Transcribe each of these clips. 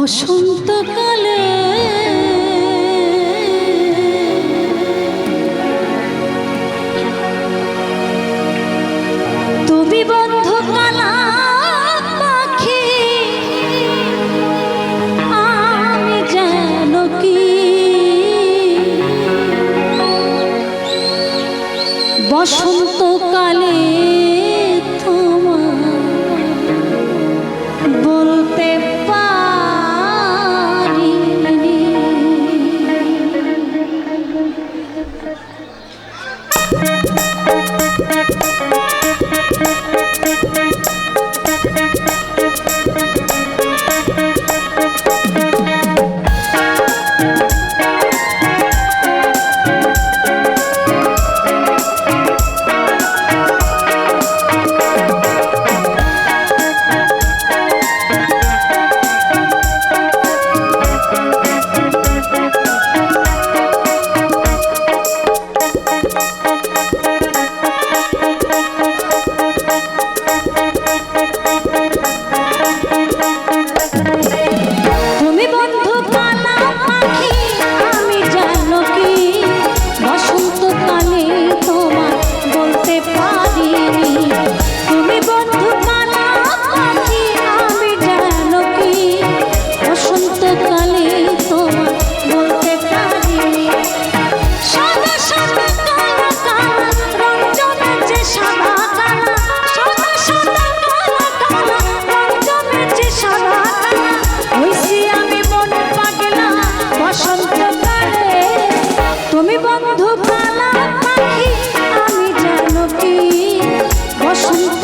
বসন্তকালে কালা পাখি যেন কি? বসন্তকালে মধুপালা পাখি আমি জানো কি বসন্ত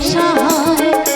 নিঃসহায়